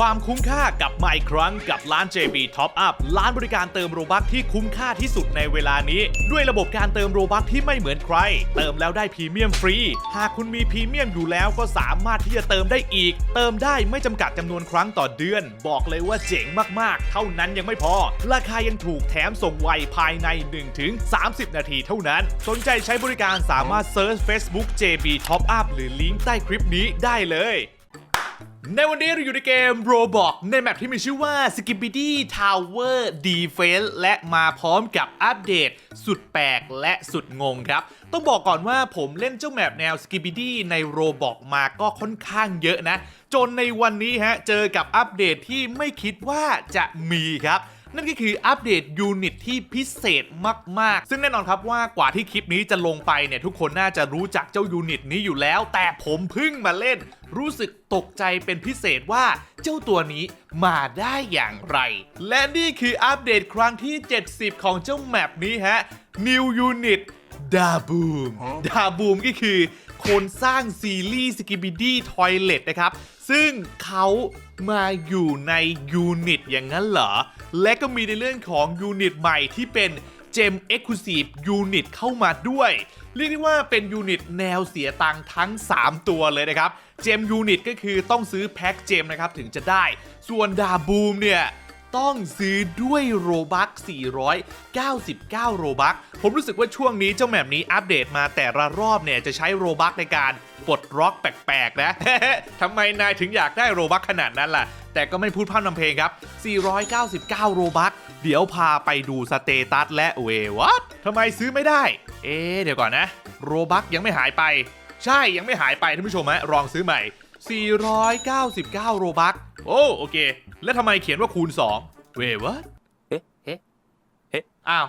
ความคุ้มค่ากับมาอีกครั้งกับร้าน JB Top Up ร้านบริการเติมโรบัคที่คุ้มค่าที่สุดในเวลานี้ ด้วยระบบการเติมโรบัคที่ไม่เหมือนใคร เติมแล้วได้พรีเมียมฟรี หากคุณมีพรีเมียมอยู่แล้วก็สามารถที่จะเติมได้อีก เติมได้ไม่จำกัดจำนวนครั้งต่อเดือน บอกเลยว่าเจ๋งมากๆ เท่านั้นยังไม่พอ ราคายังถูกแถมส่งไวภายใน 1-30 นาทีเท่านั้น สนใจใช้บริการสามารถเซิร์ช Facebook JB Top Up หรือลิงก์ใต้คลิปนี้ได้เลย ในวันนี้เราอยู่ในเกม Roblox ในแมปที่มีชื่อว่า Skibidi Tower Defense และมาพร้อมกับอัปเดต สุดแปลกและสุดงงครับ ต้องบอกก่อนว่าผมเล่นเจ้าแมปแนว Skibidi ใน Roblox มาก็ค่อนข้างเยอะนะ จนในวันนี้ฮะ เจอกับอัปเดตที่ไม่คิดว่าจะมีครับ นั่นก็คืออัปเดตยูนิตที่พิเศษมาก ๆ ซึ่งแน่นอนครับว่ากว่าที่คลิปนี้จะลงไปเนี่ยทุกคนน่าจะรู้จักเจ้ายูนิตนี้อยู่แล้ว แต่ผมเพิ่งมาเล่น รู้สึกตกใจเป็นพิเศษว่าเจ้าตัวนี้มาได้อย่างไร และนี่คืออัปเดตครั้งที่ 70 ของเจ้าแมปนี้ฮะ New Unit ดาบูม ดาบูมก็คือคนสร้างซีรีส์ Skibidi Toilet นะครับ ซึ่งเขามาอยู่ในยูนิตอย่างนั้นเหรอ และก็มีในเรื่องของยูนิตใหม่ที่เป็นเจม Exclusive Unit เข้ามาด้วย เรียกได้ว่าเป็นยูนิตแนวเสียตังค์ทั้ง 3 ตัวเลยนะครับ เจมยูนิตก็คือต้องซื้อแพ็คเจมนะครับถึงจะได้ ส่วนดาบูมเนี่ยต้องซื้อด้วยโรบัค499 โรบัคผมรู้สึกว่าช่วงนี้เจ้าแมปนี้อัปเดตมาแต่ละรอบเนี่ยจะใช้โรบัคในการ ปลดล็อกแปลกๆนะ ทำไมนายถึงอยากได้โรบัคขนาดนั้นล่ะ แต่ก็ไม่พูดพร่ำนำเพลงครับ 499 โรบัค เดี๋ยวพาไปดูสเตตัสและเววัตทำไมซื้อไม่ได้ เอ๊ะเดี๋ยวก่อนนะ โรบัคยังไม่หายไป ใช่ยังไม่หายไปท่านผู้ชมฮะลองซื้อใหม่ 499 โรบัค โอ้โอเค แล้วทำไมเขียนว่าคูณ 2 เววัตเอ๊ะเอ๊ะเอ๊ะอ้าว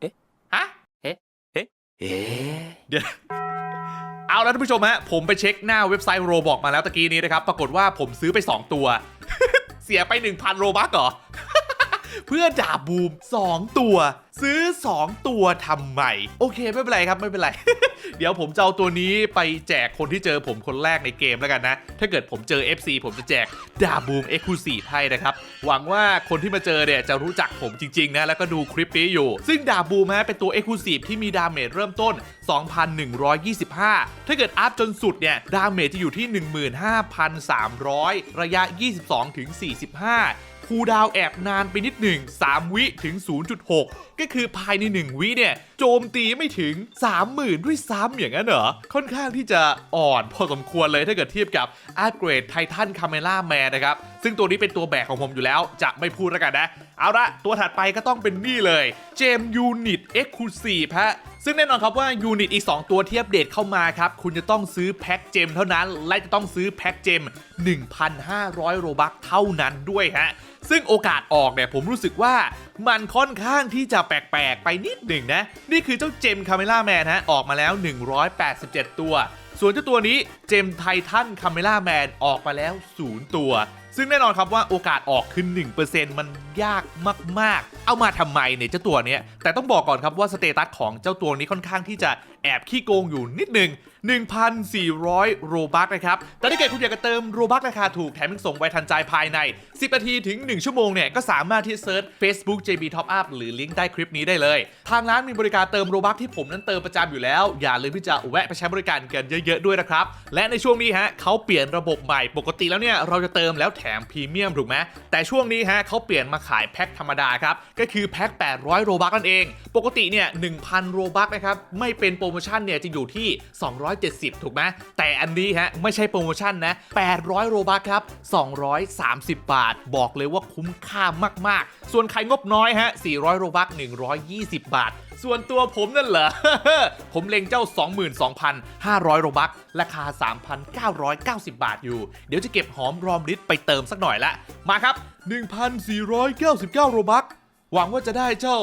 เอ๊ะ ฮะ เอ๊ะ เอ๊ะเอ๊ะเดี๋ยว เอาแล้วท่านผู้ชมฮะผมไปเช็คหน้าเว็บไซต์โรบอกมาแล้วตะกี้นี้นะครับ ปรากฏว่าผมซื้อไป 2 ตัว เสียไป 1,000 โรบัคเหรอ เพื่อดาบบูม 2 ตัว ซื้อ 2 ตัวทำไมโอเคไม่เป็นไรครับไม่เป็นไร เดี๋ยวผมจะเอาตัวนี้ไปแจกคนที่เจอผมคนแรกในเกมแล้วกันนะ ถ้าเกิดผมเจอ FC ผมจะแจกดาบบูม e x c l u s i v e ให้นะครับ หวังว่าคนที่มาเจอเนี่ยจะรู้จักผมจริงๆนะแล้วก็ดูคลิปนี้อยู่ ซึ่งดาบบูมฮะเป็นตัว e x c l u s i v e ที่มีดาเมจเริ่มต้น 2,125 ถ้าเกิดอัพจนสุดเนี่ยดาเมจจะอยู่ที่ 15,300 ระยะ 22-45 คูดาวแอบนานไปนิดหนึ่ง 3 วิถึง 0.6 ก็คือภายใน 1 วิเนี่ย โจมตีไม่ถึง 30,000 ด้วยซ้ำอย่างนั้นเหรอ ค่อนข้างที่จะอ่อนพอสมควรเลยถ้าเกิดเทียบกับอัปเกรดไททันคาเมล่าแมนนะครับ ซึ่งตัวนี้เป็นตัวแบกของผมอยู่แล้วจะไม่พูดแล้วกันนะ เอาละตัวถัดไปก็ต้องเป็นนี่เลยเจมยูนิตเอ็กซ์คูซีฟฮะซึ่งแน่นอนครับว่ายูนิตอีก 2 ตัวที่อัปเดตเข้ามาครับ คุณจะต้องซื้อแพ็กเจมเท่านั้น และจะต้องซื้อแพ็กเจม 1,500 โรบัคเท่านั้นด้วยฮะซึ่งโอกาสออกเนี่ยผมรู้สึกว่ามันค่อนข้างที่จะแปลกๆ ไปนิดหนึ่งนะ นี่คือเจ้าเจมคาเมล่าแมนฮะออกมาแล้ว 187 ตัว ส่วนเจ้าตัวนี้เจมไททันคาเมล่าแมนออกมาแล้ว 0 ตัว ซึ่งแน่นอนครับว่าโอกาสออกคือ1%มันยากมากๆ เอามาทำไมเนี่ยเจ้าตัวเนี้ยแต่ต้องบอกก่อนครับว่าสเตตัสของเจ้าตัวนี้ค่อนข้างที่จะแอบขี้โกงอยู่นิดหนึ่ง1,400 โรบัคนะครับ แต่ถ้าเกิดคุณอยากจะเติมโรบัคราคาถูกแถมยังส่งไวทันใจภายใน 10 นาทีถึง 1 ชั่วโมงเนี่ย ก็สามารถที่เซิร์ช Facebook JB Top Up หรือลิงก์ใต้คลิปนี้ได้เลย ทางร้านมีบริการเติมโรบัคที่ผมนั้นเติมประจำอยู่แล้ว อย่าลืมที่จะแวะไปใช้บริการกันเยอะๆด้วยนะครับ และในช่วงนี้ฮะเขาเปลี่ยนระบบใหม่ ปกติแล้วเนี่ยเราจะเติมแล้วแถมพรีเมียมถูกไหมแต่ช่วงนี้ฮะเขาเปลี่ยนมาขายแพ็คธรรมดาครับ ก็คือแพ็ค 800 โรบัคนั่นเอง ปกติเนี่ย 1,000 โรบัคนะครับ ไม่เป็นโปรโมชั่นเนี่ยจะอยู่ที่270 ถูกไหมแต่อันนี้ฮะไม่ใช่โปรโมชั่นนะ 800 โรบัคครับ 230 บาท บอกเลยว่าคุ้มค่ามาก ๆ ส่วนใครงบน้อยฮะ 400 โรบัค 120 บาท ส่วนตัวผมนั่นเหรอ ผมเล็งเจ้า 22,500 โรบัค ราคา 3,990 บาทอยู่ เดี๋ยวจะเก็บหอมรอมริดไปเติมสักหน่อยละ มาครับ 1,499 โรบัคหวังว่าจะได้เจ้า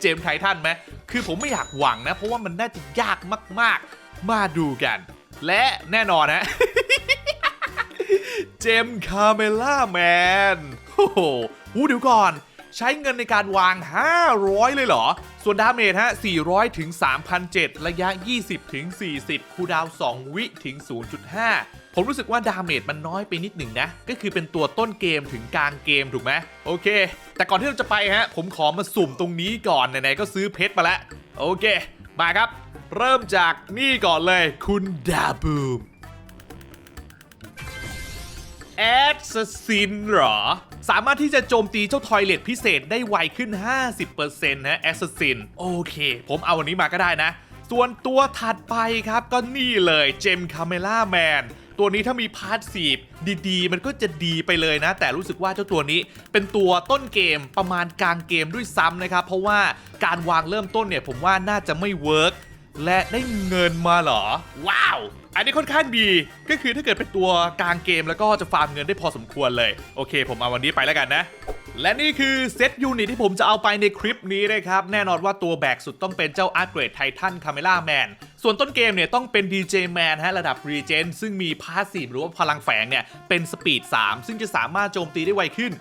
เจมส์ไททันไหม คือผมไม่อยากหวังนะ เพราะว่ามันน่าจะยากมาก ๆ มาดูกัน และแน่นอนนะ เจมคาเมล่าแมนโอ้โหเดี๋ยวก่อน ใช้เงินในการวาง 500 เลยเหรอ ส่วนดาเมจฮะ 400 ถึง 3,007 ระยะ 20 ถึง 40 คูดาว 2 วิถึง 0.5ผมรู้สึกว่าดาเมจมันน้อยไปนิดหนึ่งนะ ก็คือเป็นตัวต้นเกมถึงกลางเกมถูกไหมโอเค แต่ก่อนที่เราจะไปฮะ ผมขอมาสุ่มตรงนี้ก่อนไหนๆก็ซื้อเพชรมาแล้ว โอเค มาครับ เริ่มจากนี่ก่อนเลย คุณดาบูมแอดสซินเหรอ สามารถที่จะโจมตีเจ้าทอยเลตพิเศษได้ไวขึ้น 50%นะแอสซินโอเค ผมเอาวันนี้มาก็ได้นะ ส่วนตัวถัดไปครับก็นี่เลยเจมคาเมล่าแมน ตัวนี้ถ้ามีพาร์ทสีบดีๆ มันก็จะดีไปเลยนะ แต่รู้สึกว่าเจ้าตัวนี้เป็นตัวต้นเกมประมาณกลางเกมด้วยซ้ำนะครับ เพราะว่าการวางเริ่มต้นเนี่ยผมว่าน่าจะไม่เวิร์กและได้เงินมาเหรอ ว้าว อันนี้ค่อนข้างดี ก็คือถ้าเกิดเป็นตัวกลางเกมแล้วก็จะฟาร์มเงินได้พอสมควรเลย โอเค ผมเอาวันนี้ไปแล้วกันนะ และนี่คือเซตยูนิตที่ผมจะเอาไปในคลิปนี้นะครับ แน่นอนว่าตัวแบกสุดต้องเป็นเจ้าอัปเกรดไททันคาเมล่าแมน ส่วนต้นเกมเนี่ยต้องเป็น DJ Man ฮะระดับรีเจนซึ่งมีพาสซีฟหรือว่าพลังแฝงเนี่ยเป็นสปีด 3 ซึ่งจะสามารถโจมตีได้ไวขึ้น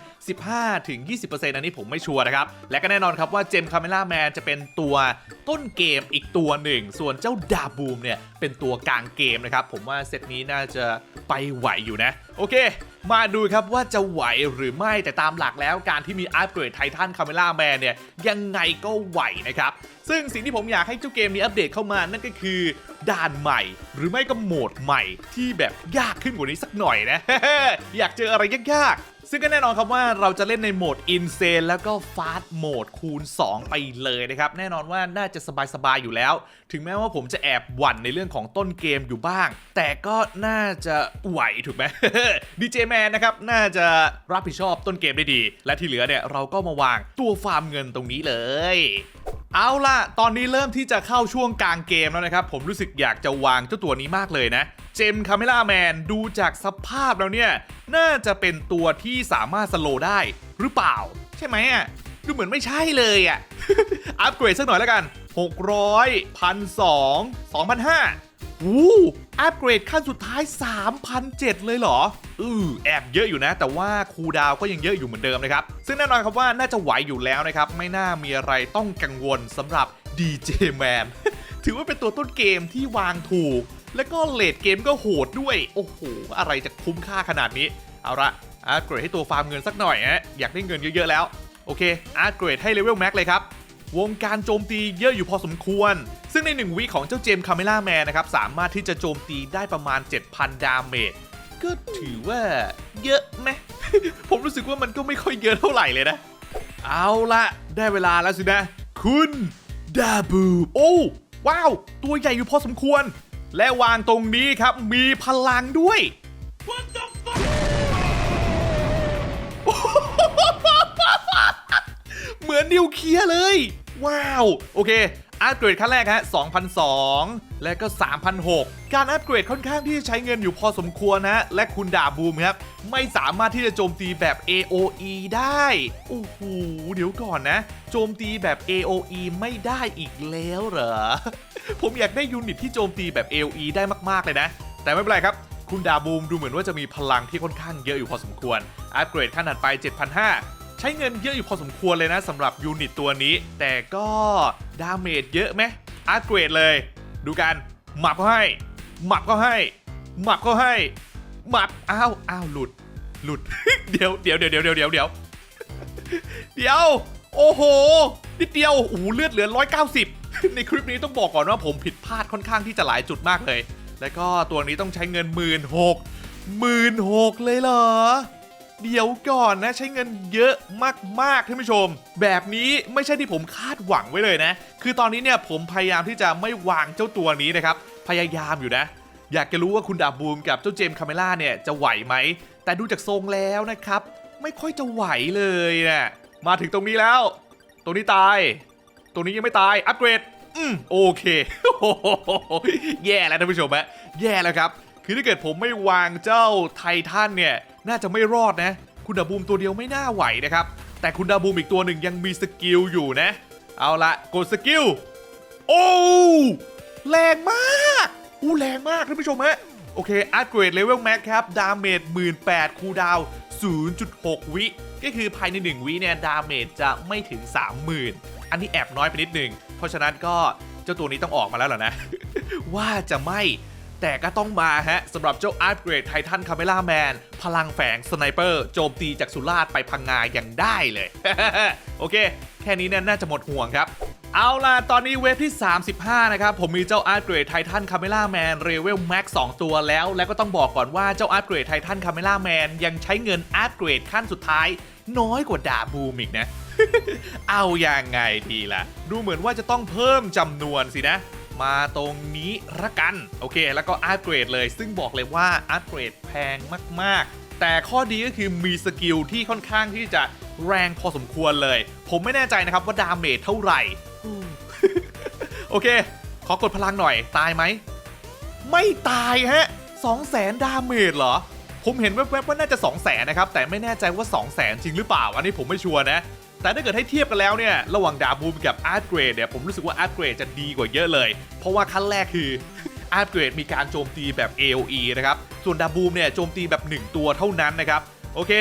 15-20%อันนี้ผมไม่ชัวร์นะครับ และก็แน่นอนครับว่าเจมคาเมล่าแมนจะเป็นตัวต้นเกมอีกตัวหนึ่ง ส่วนเจ้าดาบูมเนี่ยเป็นตัวกลางเกมนะครับ ผมว่าเซตนี้น่าจะไปไหวอยู่นะ โอเค มาดูครับว่าจะไหวหรือไม่แต่ตามหลักแล้วการที่มีอัปเกรดไททันคาเมล่าแมนเนี่ยยังไงก็ไหวนะครับ ซึ่งสิ่งที่ผมอยากให้เจ้าเกมนี้อัปเดตเข้ามานั่นก็คือ ด่านใหม่ หรือไม่ก็โหมดใหม่ที่แบบยากขึ้นกว่านี้สักหน่อยนะ อยากเจออะไรยากๆ ซึ่งก็แน่นอนครับว่าเราจะเล่นในโหมดอินเซนแล้วก็ฟาสโหมดคูณ 2 ไปเลยนะครับ แน่นอนว่าน่าจะสบาย ๆ อยู่แล้ว ถึงแม้ว่าผมจะแอบหวั่นในเรื่องของต้นเกมอยู่บ้าง แต่ก็น่าจะไหวถูกไหมดีเจแมนนะครับน่าจะรับผิดชอบต้นเกมได้ดี และที่เหลือเนี่ยเราก็มาวางตัวฟาร์มเงินตรงนี้เลย เอาล่ะ ตอนนี้เริ่มที่จะเข้าช่วงกลางเกมแล้วนะครับ ผมรู้สึกอยากจะวางเจ้าตัวนี้มากเลยนะ เจมคาเมล่าแมนดูจากสภาพแล้วเนี่ย น่าจะเป็นตัวที่สามารถสโลได้หรือเปล่า ใช่ไหมอะ ดูเหมือนไม่ใช่เลยอะ อัปเกรดสักหน่อยแล้วกัน 600 1,200 2,500 อู้อัปเกรดขั้นสุดท้าย 3,007 เลยเหรอ อือแอบเยอะอยู่นะ แต่ว่าคูดาวก็ยังเยอะอยู่เหมือนเดิมนะครับ ซึ่งแน่นอนครับว่าน่าจะไหวอยู่แล้วนะครับ ไม่น่ามีอะไรต้องกังวลสำหรับ DJ Man ถือว่าเป็นตัวต้นเกมที่วางถูก แล้วก็เลดเกมก็โหดด้วย โอ้โห อะไรจะคุ้มค่าขนาดนี้ เอาละอัปเกรดให้ตัวฟาร์มเงินสักหน่อยฮะอยากได้เงินเยอะๆแล้ว โอเคอัปเกรดให้เลเวลแม็กเลยครับ วงการโจมตีเยอะอยู่พอสมควร ซึ่งใน 1 วิของเจ้าเจมคาเมล่าแมนนะครับ สามารถที่จะโจมตีได้ประมาณ 7,000 ดาเมจ ก็ถือว่าเยอะไหม ผมรู้สึกว่ามันก็ไม่ค่อยเยอะเท่าไหร่เลยนะ เอาละได้เวลาแล้วสินะ คุณดาบูโอ้ว้าว ตัวใหญ่อยู่พอสมควร และวางตรงนี้ครับ มีพลังด้วยเหมือนนิวเคลียร์เลย ว้าว โอเค อัปเกรดขั้นแรกฮะ2,002 และก็ 3,006 การอัปเกรดค่อนข้างที่จะใช้เงินอยู่พอสมควรนะ และคุณดาบูมครับ ไม่สามารถที่จะโจมตีแบบ AOE ได้ โอ้โห เดี๋ยวก่อนนะ โจมตีแบบ AOE ไม่ได้อีกแล้วเหรอ ผมอยากได้ยูนิตที่โจมตีแบบ AOE ได้มาก ๆ เลยนะ แต่ไม่เป็นไรครับคุณดาบูมดูเหมือนว่าจะมีพลังที่ค่อนข้างเยอะอยู่พอสมควร อัปเกรดขั้นถัดไป 7,500 ช้เงินเยอะอยู่พอสมควรเลยนะสำหรับยูนิตตัวนี้ แต่ก็ดาเมจเยอะไหมอัปเกรดเลย ดูกันหมับก็ให้ หมับก็ให้ หมับก็ให้ หมับอ้าวอ้าวหลุด หลุดเดี๋ยวเดี๋ยวเดี๋ยวเดี๋ยวเดี๋ยวเดี๋ยวเดี๋ยวเดี๋ยว โอ้โห นิดเดียวโอ้โหเลือดเหลือ 190 ในคลิปนี้ต้องบอกก่อนว่าผมผิดพลาดค่อนข้างที่จะหลายจุดมากเลย แล้วก็ตัวนี้ต้องใช้เงินหมื่นหกหมื่นหกเลยเหรอ เดี๋ยวก่อนนะ ใช้เงินเยอะมากๆท่านผู้ชม แบบนี้ไม่ใช่ที่ผมคาดหวังไว้เลยนะ คือตอนนี้เนี่ยผมพยายามที่จะไม่วางเจ้าตัวนี้นะครับ พยายามอยู่นะ อยากจะรู้ว่าคุณดาบบูมกับเจ้าเจมส์คาเมล่าเนี่ยจะไหวไหม แต่ดูจากทรงแล้วนะครับ ไม่ค่อยจะไหวเลยนะมาถึงตรงนี้แล้ว ตรงนี้ตาย ตรงนี้ยังไม่ตาย อัปเกรด อืมโอเค แย่แล้วท่านผู้ชมฮะแย่แล้วครับ คือถ้าเกิดผมไม่วางเจ้าไททันเนี่ย น่าจะไม่รอดนะ คุณดาบูมตัวเดียวไม่น่าไหวนะครับ แต่คุณดาบูมอีกตัวหนึ่งยังมีสกิลอยู่นะ เอาละกดสกิล โอ้ แรงมาก อู้แรงมากท่านผู้ชมฮะ โอเค อัปเกรดเลเวลแม็กครับ ดาเมจ18,000คูดาวน์0.6 วิ ก็คือภายใน 1 วิเนี่ย ดาเมจจะไม่ถึง 30,000 อันนี้แอบน้อยไปนิดหนึ่ง เพราะฉะนั้นก็เจ้าตัวนี้ต้องออกมาแล้วเหรอนะ ว่าจะไม่ แต่ก็ต้องมาฮะสำหรับเจ้าอัปเกรดไททันคาเมล่าแมนพลังแฝงสไนเปอร์โจมตีจากสุราษฎร์ไปพังงาอย่างได้เลย โอเค แค่นี้เนี่ยน่าจะหมดห่วงครับเอาล่ะ ตอนนี้เวฟที่ 35 นะครับ ผมมีเจ้าอัปเกรดไททันคาเมล่าแมนเรเวลแม็ก2ตัวแล้ว แล้วก็ต้องบอกก่อนว่าเจ้าอัปเกรดไททันคาเมล่าแมนยังใช้เงินอัปเกรดขั้นสุดท้าย น้อยกว่าดาบบูมอีกนะ เอาอย่างไงดีล่ะ ดูเหมือนว่าจะต้องเพิ่มจำนวนสินะ มาตรงนี้ละกัน โอเค แล้วก็อัปเกรดเลย ซึ่งบอกเลยว่าอัปเกรดแพงมาก ๆ แต่ข้อดีก็คือมีสกิลที่ค่อนข้างที่จะแรงพอสมควรเลย ผมไม่แน่ใจนะครับว่าดาเมจเท่าไหร่ โอเค ขอกดพลังหน่อย ตายไหม ไม่ตายฮะ2 0 0แสนดาเมจเหรอ ผมเห็นแวบๆว่าน่าจะ 2 0 0แสนนะครับ แต่ไม่แน่ใจว่า 2 0 0แสนจริงหรือเปล่า อันนี้ผมไม่ชัวร์นะ แต่ถ้าเกิดให้เทียบกันแล้วเนี่ยระหว่างดาบูมกับอาร์ตเกรดเนี่ยผมรู้สึกว่าอาร์ตเกรดจะดีกว่าเยอะเลย เพราะว่าขั้นแรกคืออาร์ตเกรดมีการโจมตีแบบ AOE นะครับส่วนดาบูมเนี่ยโจมตีแบบ 1 ตัวเท่านั้นนะครับโอเค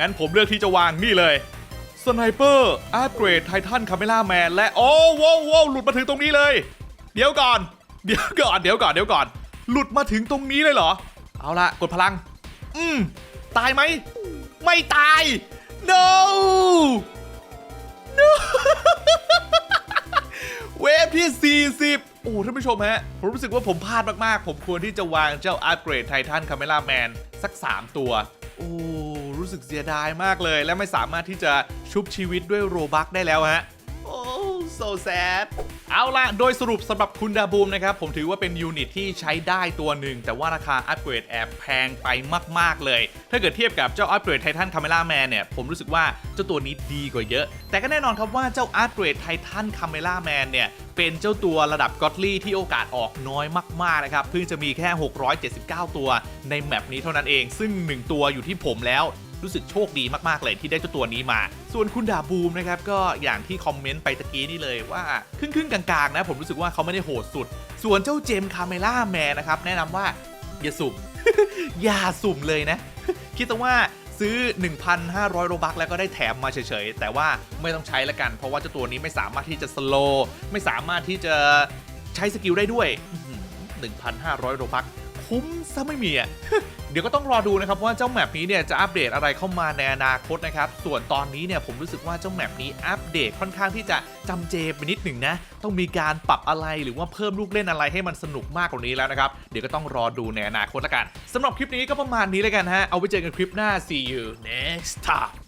งั้นผมเลือกที่จะวางนี่เลยสไนเปอร์อัปเกรดไททันคาเมล่าแมนและโอ้โว้วโว้วหลุดมาถึงตรงนี้เลย เดี๋ยวก่อน เดี๋ยวก่อนเดี๋ยวก่อนเดี๋ยวก่อน หลุดมาถึงตรงนี้เลยเหรอ เอาละกดพลัง อืมตายไหม ไม่ตาย no เวฟที่ 40 โอ้ท่านผู้ชมฮะ ผมรู้สึกว่าผมพลาดมากๆ ผมควรที่จะวางเจ้าอัปเกรดไททันคาเมล่าแมนสัก 3 ตัว โอ้รู้สึกเสียดายมากเลย และไม่สามารถที่จะชุบชีวิตด้วยโรบักได้แล้วฮะ โอ้ so sad เอาละโดยสรุปสำหรับคุณดาบูมนะครับ ผมถือว่าเป็นยูนิตที่ใช้ได้ตัวหนึ่ง แต่ว่าราคาอัปเกรดแอบแพงไปมาก ๆ เลย ถ้าเกิดเทียบกับเจ้าอัปเกรดไททันคาเมล่าแมนเนี่ย ผมรู้สึกว่าเจ้าตัวนี้ดีกว่าเยอะ แต่ก็แน่นอนครับว่าเจ้าอัปเกรดไททันคาเมล่าแมนเนี่ยเป็นเจ้าตัวระดับก็อตลี่ที่โอกาสออกน้อยมาก ๆ นะครับ เพิ่งจะมีแค่ 679 ตัวในแมปนี้เท่านั้นเอง ซึ่ง 1 ตัวอยู่ที่ผมแล้ว รู้สึกโชคดีมากๆเลยที่ได้เจ้าตัวนี้มา ส่วนคุณดาบูมนะครับก็อย่างที่คอมเมนต์ไปตะกี้นี่เลยว่าครึ่งๆกลางๆนะผมรู้สึกว่าเขาไม่ได้โหดสุด ส่วนเจ้าเจมส์คาเมล่าแมนนะครับแนะนำว่าอย่าสุ่มอย่าสุ่มเลยนะ คิดซะว่าซื้อ 1,500 โรบักแล้วก็ได้แถมมาเฉยๆ แต่ว่าไม่ต้องใช้ละกัน เพราะว่าเจ้าตัวนี้ไม่สามารถที่จะสโลว์ไม่สามารถที่จะใช้สกิลได้ด้วยอื้อหือ1,500 โรบักคุ้มซะไม่มีอะ เดี๋ยวก็ต้องรอดูนะครับว่าเจ้าแมปนี้เนี่ยจะอัปเดตอะไรเข้ามาในอนาคตนะครับส่วนตอนนี้เนี่ยผมรู้สึกว่าเจ้าแมปนี้อัปเดตค่อนข้างที่จะจำเจไปนิดหนึ่งนะต้องมีการปรับอะไรหรือว่าเพิ่มลูกเล่นอะไรให้มันสนุกมากกว่านี้แล้วนะครับเดี๋ยวก็ต้องรอดูในอนาคตละกันสำหรับคลิปนี้ก็ประมาณนี้แล้วกันฮะเอาไว้เจอกันคลิปหน้า see you next time